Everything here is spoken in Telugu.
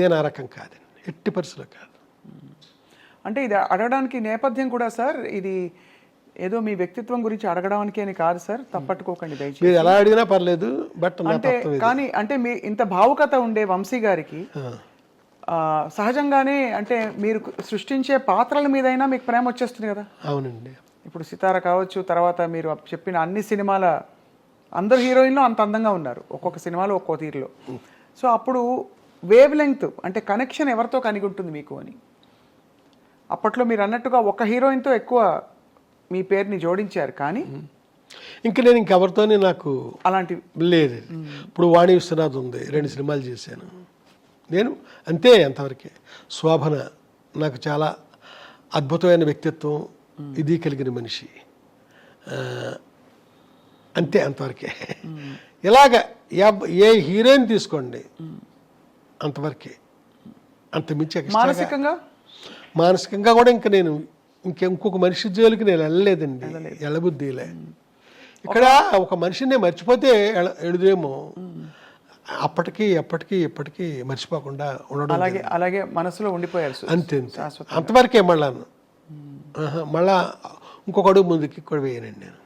నేను ఆ రకం కాదండి ఎట్టి పరిస్థితుల్లో కాదు. అంటే ఇది అడగడానికి నేపథ్యం కూడా సార్ ఇది ఏదో మీ వ్యక్తిత్వం గురించి అడగడానికి అని కాదు సార్ తప్పట్టుకోకండి దయచేసి. మీరు ఎలా అడిగినా పర్లేదు బట్ అంటే. కానీ అంటే మీ ఇంత భావుకత ఉండే వంశీ గారికి సహజంగానే అంటే మీరు సృష్టించే పాత్రల మీదైనా మీకు ప్రేమ వచ్చేస్తుంది కదా. అవునండి. ఇప్పుడు సితార కావచ్చు తర్వాత మీరు చెప్పిన అన్ని సినిమాల అందరు హీరోయిన్లు అంత అందంగా ఉన్నారు ఒక్కొక్క సినిమాలో ఒక్కో తీరులో. సో అప్పుడు వేవ్ లెంగ్త్ అంటే కనెక్షన్ ఎవరితో కలిగి ఉంటుంది మీకు అని. అప్పట్లో మీరు అన్నట్టుగా ఒక హీరోయిన్తో ఎక్కువ మీ పేరుని జోడించారు కానీ ఇంక నేను ఇంకెవరితోనే నాకు అలాంటి లేదు. ఇప్పుడు వాణి విశ్వనాథ్ ఉంది రెండు సినిమాలు చేశాను. నేను అంతే అంతవరకే. శోభన నాకు చాలా అద్భుతమైన వ్యక్తిత్వం ఇది కలిగిన మనిషి. అంతే అంతవరకే. ఇలాగ ఏ హీరోయిన్ తీసుకోండి. అంతవరకే. అంత మించి మానసికంగా? మానసికంగా కూడా ఇంకా నేను ఇంక ఇంకొక మనిషి జోలికి నేను వెళ్ళలేదండి. వెళ్ళబుద్ధిలే. ఇక్కడ ఒక మనిషిని మర్చిపోతే ఎడుదేమో అప్పటికి ఎప్పటికీ ఎప్పటికీ మర్చిపోకుండా ఉండడం అలాగే అలాగే మనసులో ఉండిపోయారు అంతే అంతే. అంతవరకే మళ్ళా మళ్ళా ఇంకొక అడుగు ముందుకి కూడా వేయనండి నేను.